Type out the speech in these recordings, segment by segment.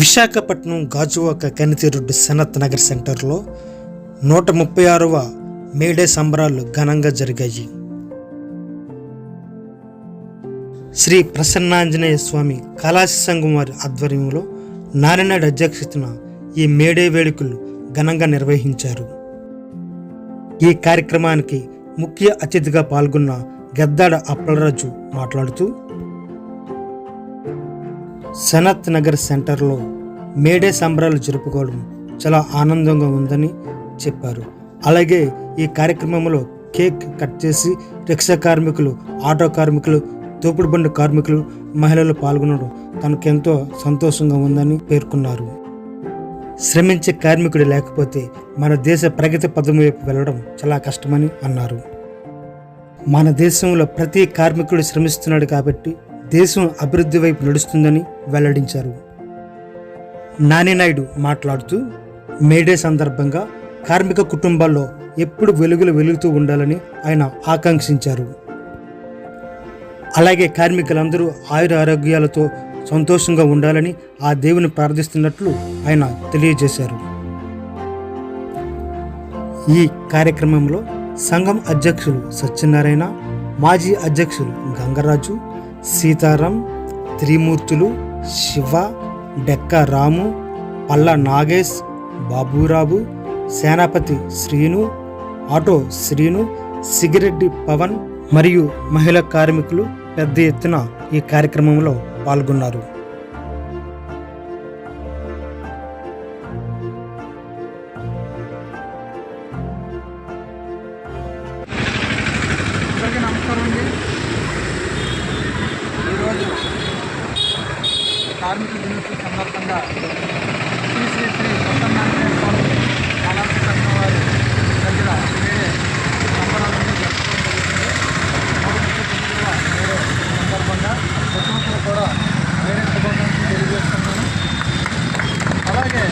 విశాఖపట్నం గాజువాక కనితిరుడ్డు సనత్ నగర్ సెంటర్లో నూట ముప్పై ఆరవ మేడే సంబరాలు ఘనంగా జరిగాయి. శ్రీ ప్రసన్నాంజనేయ స్వామి కళాశ సంఘం వారి ఆధ్వర్యంలో నారాయణ అధ్యక్షతన ఈ మేడే వేడుకలు ఘనంగా నిర్వహించారు. ఈ కార్యక్రమానికి ముఖ్య అతిథిగా పాల్గొన్న గద్దాడ అప్పలరాజు మాట్లాడుతూ సనత్ నగర్ సెంటర్లో మేడే సంబరాలు జరుపుకోవడం చాలా ఆనందంగా ఉందని చెప్పారు. అలాగే ఈ కార్యక్రమంలో కేక్ కట్ చేసి రిక్షా కార్మికులు ఆటో కార్మికులు తోపుడు బండి కార్మికులు మహిళలు పాల్గొనడం తనకెంతో సంతోషంగా ఉందని పేర్కొన్నారు. శ్రమించే కార్మికుడు లేకపోతే మన దేశ ప్రగతి పదం వైపు వెళ్ళడం చాలా కష్టమని అన్నారు. మన దేశంలో ప్రతి కార్మికుడు శ్రమిస్తున్నాడు కాబట్టి దేశం అభివృద్ధి వైపు నడుస్తుందని వెల్లడించారు. నానినాయుడు మాట్లాడుతూ మేడే సందర్భంగా కార్మిక కుటుంబాల్లో ఎప్పుడు వెలుగులు వెలుగుతూ ఉండాలని ఆయన ఆకాంక్షించారు. అలాగే కార్మికులందరూ ఆయుర ఆరోగ్యాలతో సంతోషంగా ఉండాలని ఆ దేవుని ప్రార్థిస్తున్నట్లు ఆయన తెలియజేశారు. ఈ కార్యక్రమంలో సంఘం అధ్యక్షులు సత్యనారాయణ మాజీ అధ్యక్షులు గంగరాజు సీతారాం త్రిమూర్తులు శివ డెక్క రాము పల్ల నాగేష్ బాబురావు సేనాపతి శ్రీను ఆటో శ్రీను సిగిరెడ్డి పవన్ మరియు మహిళా కార్మికులు పెద్ద ఎత్తున ఈ కార్యక్రమంలో పాల్గొన్నారు. కార్మిక దినోత్సవం సందర్భంగా శ్రీ శ్రీ శ్రీ సత్యనారాయణ స్వామి కళాశాల సంఘం వారి దగ్గర వేరే సంబరాలను జరుపుకోవడం జరుగుతుంది వేరే సందర్భంగా ప్రతి కూడా వేరే శుభాకాంక్షలు తెలియజేస్తున్నాను. అలాగే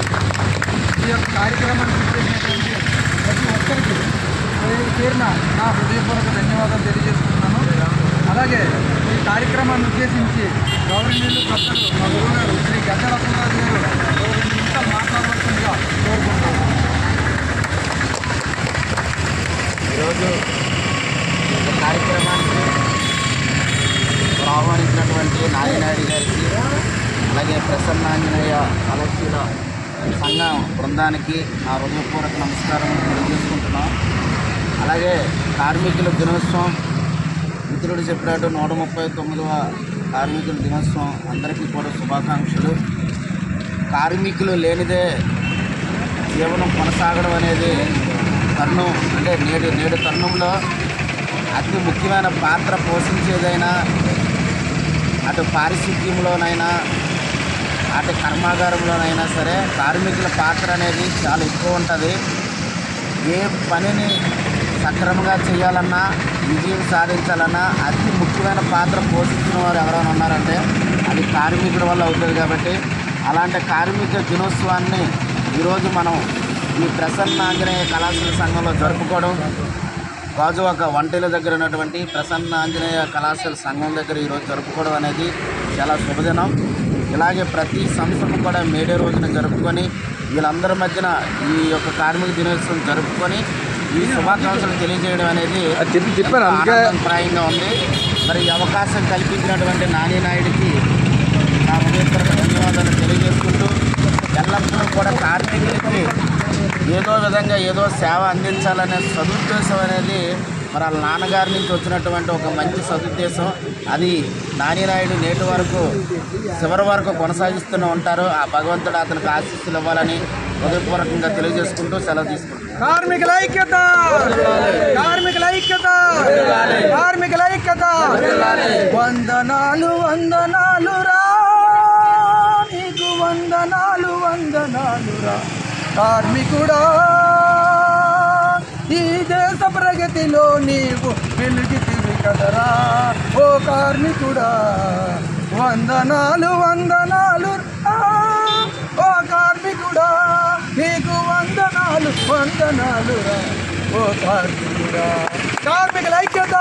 ఈ యొక్క కార్యక్రమాన్ని చేసినటువంటి ప్రతి ఒక్కరికి పేరున నా హృదయపూర్వక ధన్యవాదాలు తెలియజేస్తున్నాను. అలాగే ఈ కార్యక్రమాన్ని ఉద్దేశించి గవర్నమెంట్ ప్రజలు మా గురుగారు శ్రీ గద్దల గారు రెండు నిమిషాలు మాట్లాడవలసిందిగా కోరుకుంటున్నాను. ఈరోజు కార్యక్రమానికి ఆహ్వానించినటువంటి నాగినాయుడు గారికి అలాగే ప్రసన్నాంజనేయ కళాశీల సంఘ బృందానికి నా హృదయపూర్వక నమస్కారం తెలియజేసుకుంటున్నాం. అలాగే కార్మికుల దినోత్సవం మిత్రుడు చెప్పినట్టు నూట ముప్పై తొమ్మిదవ కార్మికుల దినోత్సవం. అందరికీ కూడా శుభాకాంక్షలు. కార్మికులు లేనిదే జీవనం కొనసాగడం అనేది తరుణం అంటే నేడు నేడు తరుణంలో అతి ముఖ్యమైన పాత్ర పోషించేదైనా అటు పారిశుద్ధ్యంలోనైనా అటు కర్మాగారంలోనైనా సరే కార్మికుల పాత్ర అనేది చాలా ఎక్కువ ఉంటుంది. ఏ పనిని సక్రమంగా చేయాలన్నా విజయం సాధించాలన్నా అతి ముఖ్యమైన పాత్ర పోషించిన వారు ఎవరైనా ఉన్నారంటే అది కార్మికుల వల్ల అవుతుంది కాబట్టి అలాంటి కార్మిక దినోత్సవాన్ని ఈరోజు మనం ఈ ప్రసన్న ఆంజనేయ కళాశాల సంఘంలో జరుపుకోవడం గాజువాక వంటల దగ్గర ఉన్నటువంటి ప్రసన్న ఆంజనేయ కళాశాల సంఘం దగ్గర ఈరోజు జరుపుకోవడం అనేది చాలా శుభదినం. ఇలాగే ప్రతి సంస్థను కూడా మేడే రోజున జరుపుకొని వీళ్ళందరి మధ్యన ఈ యొక్క కార్మిక దినోత్సవం జరుపుకొని ఈ శుభాకాంక్షలు తెలియజేయడం అనేది ఎంతో ఆనందప్రాయంగా ఉంది. మరి ఈ అవకాశం కల్పించినటువంటి నాని నాయుడికి నా హృదయపూర్వక ధన్యవాదాలు తెలియజేసుకుంటూ ఎల్లప్పుడూ కూడా కార్మికులకి ఏదో విధంగా ఏదో సేవ అందించాలనే సదుద్దేశం అనేది మరి వాళ్ళ నాన్నగారి నుంచి వచ్చినటువంటి ఒక మంచి సదుద్దేశం. అది నానినాయుడు నేటి వరకు చివరి వరకు కొనసాగిస్తూనే ఉంటారు. ఆ భగవంతుడు అతనికి ఆశీస్సులు ఇవ్వాలని హృదయపూర్వకంగా తెలియజేసుకుంటూ సెలవు తీసుకుంటాం కార్మికుల ఐక్యత! కార్మికుల ఐక్యత! కార్మికుల ఐక్యత! వందనాలు వందనాలు రా! నీకు వందనాలు వందనాలు రా! కార్మికుడా! ప్రగతిలో నీవు వెలుగితివి కదరా. ఓ కార్మికుడా వందనాలు వందనాలు. ఓ కార్మికుడా నీకు వందనాలు వందనాలు ఓ కార్మికుడా. కార్మికుల ఐక్యత